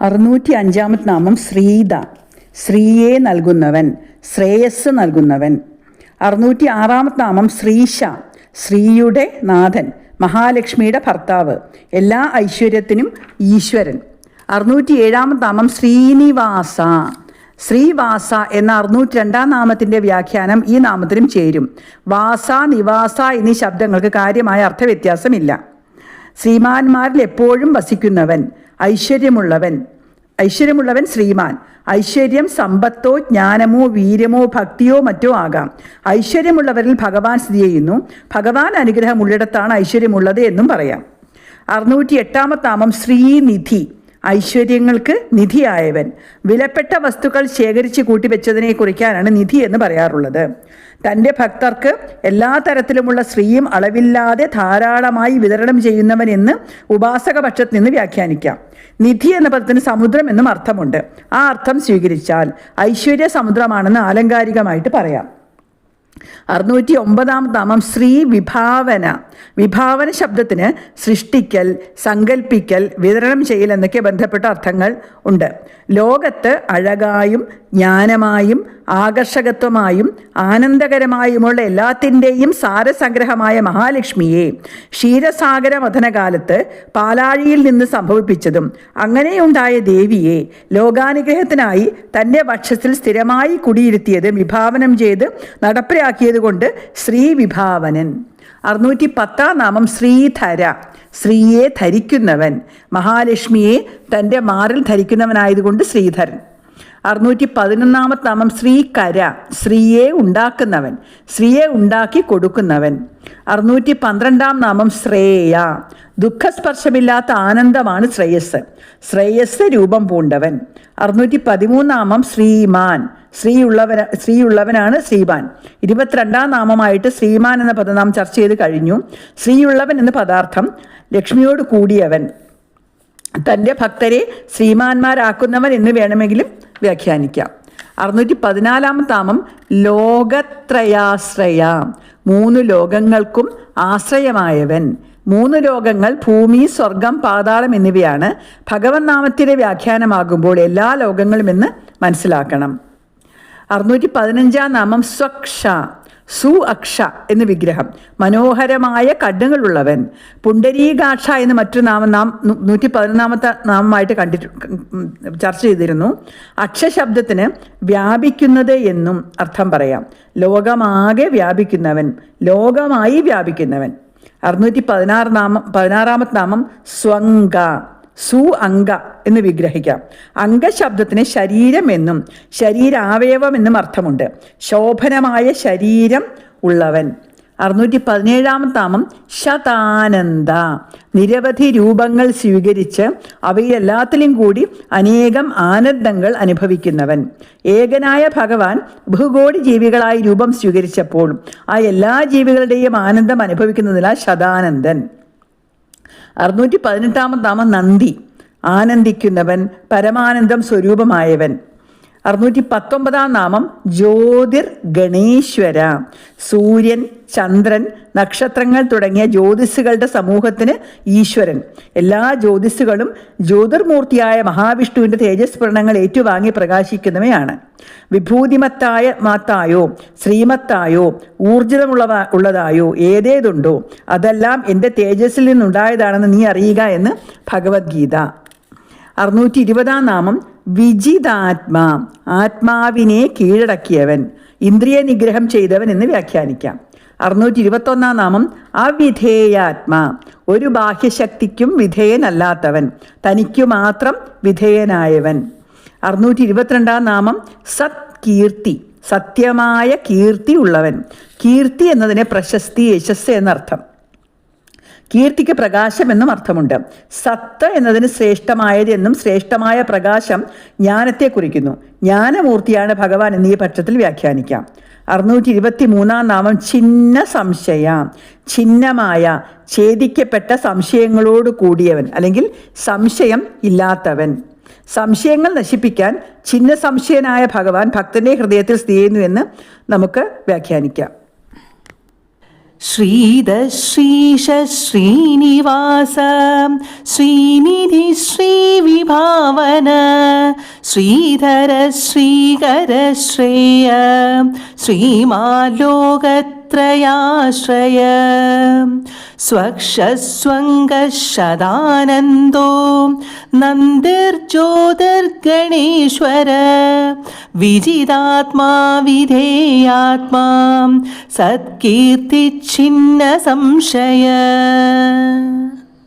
അറുന്നൂറ്റി അഞ്ചാമത്തെ നാമം ശ്രീത. ശ്രീയെ നൽകുന്നവൻ ശ്രേയസ് നൽകുന്നവൻ. അറുന്നൂറ്റി ആറാമത്തെ നാമം ശ്രീശ ശ്രീയുടെ നാഥൻ മഹാലക്ഷ്മിയുടെ ഭർത്താവ് എല്ലാ ഐശ്വര്യത്തിനും ഈശ്വരൻ. അറുന്നൂറ്റി ഏഴാമത്തെ നാമം ശ്രീനിവാസ. ശ്രീവാസ എന്ന അറുന്നൂറ്റി രണ്ടാം നാമത്തിന്റെ വ്യാഖ്യാനം ഈ നാമത്തിനും ചേരും. വാസ നിവാസ എന്നീ ശബ്ദങ്ങൾക്ക് കാര്യമായ അർത്ഥവ്യത്യാസമില്ല. ശ്രീമാന്മാരിൽ എപ്പോഴും വസിക്കുന്നവൻ ഐശ്വര്യമുള്ളവൻ. ഐശ്വര്യമുള്ളവൻ ശ്രീമാൻ. ഐശ്വര്യം സമ്പത്തോ ജ്ഞാനമോ വീര്യമോ ഭക്തിയോ മറ്റോ ആകാം. ഐശ്വര്യമുള്ളവരിൽ ഭഗവാൻ സ്ഥിതി ചെയ്യുന്നു. ഭഗവാൻ അനുഗ്രഹമുള്ളിടത്താണ് ഐശ്വര്യമുള്ളത് എന്നും പറയാം. അറുന്നൂറ്റി എട്ടാമത്താമം ശ്രീനിധി. ഐശ്വര്യങ്ങൾക്ക് നിധിയായവൻ. വിലപ്പെട്ട വസ്തുക്കൾ ശേഖരിച്ച് കൂട്ടിവെച്ചതിനെ കുറിക്കാനാണ് നിധി എന്ന് പറയാറുള്ളത്. തന്റെ ഭക്തർക്ക് എല്ലാ തരത്തിലുമുള്ള ശ്രീയും അളവില്ലാതെ ധാരാളമായി വിതരണം ചെയ്യുന്നവൻ എന്ന് ഉപാസകപക്ഷത്ത് നിന്ന് വ്യാഖ്യാനിക്കാം. നിധി എന്ന പദത്തിന് സമുദ്രം എന്നും അർത്ഥമുണ്ട്. ആ അർത്ഥം സ്വീകരിച്ചാൽ ഐശ്വര്യ സമുദ്രമാണെന്ന് ആലങ്കാരികമായിട്ട് പറയാം. അറുന്നൂറ്റി ഒമ്പതാം നാമം ശ്രീ വിഭാവന. വിഭാവന ശബ്ദത്തിന് സൃഷ്ടിക്കൽ സങ്കല്പിക്കൽ വിതരണം ചെയ്യൽ എന്നൊക്കെ ബന്ധപ്പെട്ട അർത്ഥങ്ങൾ ഉണ്ട്. ലോകത്ത് അഴകായും ജ്ഞാനമായും ആകർഷകത്വമായും ആനന്ദകരമായുമുള്ള എല്ലാത്തിന്റെയും സാരസംഗ്രഹമായ മഹാലക്ഷ്മിയെ ക്ഷീരസാഗര മഥനകാലത്ത് പാലാഴിയിൽ നിന്ന് സംഭവിപ്പിച്ചതും അങ്ങനെയുണ്ടായ ദേവിയെ ലോകാനുഗ്രഹത്തിനായി തന്റെ വക്ഷത്തിൽ സ്ഥിരമായി കുടിയിരുത്തിയത് വിഭാവനം ചെയ്ത് നടപ്പിലാക്കിയത് കൊണ്ട് ശ്രീവിഭാവനൻ. അറുന്നൂറ്റി പത്താം നാമം ശ്രീധര. ശ്രീയെ ധരിക്കുന്നവൻ. മഹാലക്ഷ്മിയെ തന്റെ മാറിൽ ധരിക്കുന്നവനായതുകൊണ്ട് ശ്രീധരൻ. അറുന്നൂറ്റി പതിനൊന്നാമത്തെ നാമം ശ്രീകര ശ്രീയെ ഉണ്ടാക്കുന്നവൻ. ശ്രീയെ ഉണ്ടാക്കി കൊടുക്കുന്നവൻ. അറുന്നൂറ്റി പന്ത്രണ്ടാം നാമം ശ്രേയ. ദുഃഖസ്പർശമില്ലാത്ത ആനന്ദമാണ് ശ്രേയസ്. ശ്രേയസ് രൂപം പൂണ്ടവൻ. അറുന്നൂറ്റി പതിമൂന്നാമം ശ്രീമാൻ. സ്ത്രീയുള്ളവൻ ശ്രീയുള്ളവനാണ് ശ്രീമാൻ. ഇരുപത്തിരണ്ടാം നാമമായിട്ട് ശ്രീമാൻ എന്ന പദം നാം ചർച്ച ചെയ്ത് കഴിഞ്ഞു. ശ്രീയുള്ളവൻ എന്ന പദാർത്ഥം ലക്ഷ്മിയോട് കൂടിയവൻ. തന്റെ ഭക്തരെ ശ്രീമാന്മാരാക്കുന്നവൻ എന്ന് വേണമെങ്കിലും വ്യാഖ്യാനിക്കാം. അറുന്നൂറ്റി പതിനാലാം താമം ലോകത്രയാശ്രയ. മൂന്ന് ലോകങ്ങൾക്കും ആശ്രയമായവൻ. മൂന്ന് ലോകങ്ങൾ ഭൂമി സ്വർഗം പാതാളം എന്നിവയാണ് ഭഗവൻ നാമത്തിന്റെ വ്യാഖ്യാനമാകുമ്പോൾ എല്ലാ ലോകങ്ങളും എന്ന് മനസ്സിലാക്കണം. അറുന്നൂറ്റി പതിനഞ്ചാം നാമം സ്വക്ഷ. സു അക്ഷ എന്ന വിഗ്രഹം. മനോഹരമായ കണ്ണുകളുള്ളവൻ. പുണ്ടരീകാക്ഷ എന്ന് മറ്റൊരു നാമം നൂ- നൂറ്റി പതിനൊന്നാമത്തെ നാമമായിട്ട് കണ്ടിട്ട് ചർച്ച ചെയ്തിരുന്നു. അക്ഷശബ്ദത്തിന് വ്യാപിക്കുന്നത് എന്നും അർത്ഥം പറയാം. ലോകമാകെ വ്യാപിക്കുന്നവൻ. ലോകമായി വ്യാപിക്കുന്നവൻ. അറുന്നൂറ്റി പതിനാറ് നാമം പതിനാറാമത്തെ നാമം സ്വങ്ക സു അംഗ എന്ന് വിഗ്രഹിക്കാം. അംഗശബ്ദത്തിന് ശരീരം എന്നും ശരീരാവയവം എന്നും അർത്ഥമുണ്ട്. ശോഭനമായ ശരീരം ഉള്ളവൻ. അറുന്നൂറ്റി പതിനേഴാം താമം ശതാനന്ദ. നിരവധി രൂപങ്ങൾ സ്വീകരിച്ച് അവയിലെല്ലാത്തിലും കൂടി അനേകം ആനന്ദങ്ങൾ അനുഭവിക്കുന്നവൻ. ഏകനായ ഭഗവാൻ ബഹുകോടി ജീവികളായി രൂപം സ്വീകരിച്ചപ്പോൾ ആ എല്ലാ ജീവികളുടെയും ആനന്ദം അനുഭവിക്കുന്നതിനാൽ ശതാനന്ദൻ. അറുന്നൂറ്റി പതിനെട്ടാമത്താമ നന്ദി. ആനന്ദിക്കുന്നവൻ പരമാനന്ദം സ്വരൂപമായവൻ. അറുന്നൂറ്റി പത്തൊമ്പതാം നാമം ജ്യോതിർ ഗണേശ്വര. സൂര്യൻ ചന്ദ്രൻ നക്ഷത്രങ്ങൾ തുടങ്ങിയ ജ്യോതിസുകളുടെ സമൂഹത്തിന് ഈശ്വരൻ. എല്ലാ ജ്യോതിസുകളും ജ്യോതിർമൂർത്തിയായ മഹാവിഷ്ണുവിന്റെ തേജസ്ഫുരണങ്ങൾ ഏറ്റുവാങ്ങി പ്രകാശിക്കുന്നവയാണ്. വിഭൂതിമത്തായ മാത്തായോ ശ്രീമത്തായോ ഊർജിതമുള്ളവ ഉള്ളതായോ ഏതേതുണ്ടോ അതെല്ലാം എന്റെ തേജസ്സിൽ നിന്നുണ്ടായതാണെന്ന് നീ അറിയുക എന്ന് ഭഗവത്ഗീത. അറുന്നൂറ്റി ഇരുപതാം നാമം വിജിതാത്മാ ആത്മാവിനെ കീഴടക്കിയവൻ ഇന്ദ്രിയ നിഗ്രഹം ചെയ്തവൻ എന്ന് വ്യാഖ്യാനിക്കാം. അറുന്നൂറ്റി ഇരുപത്തൊന്നാം നാമം അവിധേയാത്മാ. ഒരു ബാഹ്യശക്തിക്കും വിധേയനല്ലാത്തവൻ തനിക്കു മാത്രം വിധേയനായവൻ. അറുന്നൂറ്റി ഇരുപത്തിരണ്ടാം നാമം സത് കീർത്തി സത്യമായ കീർത്തി ഉള്ളവൻ. കീർത്തി എന്നതിനെ പ്രശസ്തി യശസ് എന്നർത്ഥം. കീർത്തിക്ക് പ്രകാശം എന്നും അർത്ഥമുണ്ട്. സത്ത് എന്നതിന് ശ്രേഷ്ഠമായത് എന്നും ശ്രേഷ്ഠമായ പ്രകാശം ജ്ഞാനത്തെ കുറിക്കുന്നു. ജ്ഞാനമൂർത്തിയാണ് ഭഗവാൻ ഈ പക്ഷത്തിൽ വ്യാഖ്യാനിക്കാം. അറുന്നൂറ്റി ഇരുപത്തി മൂന്നാം നാമം ചിഹ്ന സംശയ. ചിഹ്നമായ ഛേദിക്കപ്പെട്ട സംശയങ്ങളോട് കൂടിയവൻ അല്ലെങ്കിൽ സംശയം ഇല്ലാത്തവൻ. സംശയങ്ങൾ നശിപ്പിക്കാൻ ചിഹ്ന സംശയനായ ഭഗവാൻ ഭക്തന്റെ ഹൃദയത്തിൽ സ്ഥിതി ചെയ്യുന്നു എന്ന് നമുക്ക് വ്യാഖ്യാനിക്കാം. ശ്രീദശ്രീശ ശ്രീനിവാസ ശ്രീനിധി ശ്രീവിഭാവന ശ്രീധര ശ്രീകര ശ്രേയ ശ്രീമാലോകത്രയാശ്രയ സ്വക്ഷസ്വംഗശതാനന്ദോ നന്ദിർജ്യോതിർഗണേശ്വര. വിജിതാത്മാ വിധേയാത്മാ സത്കീർത്തിച്ഛിന്ന സംശയ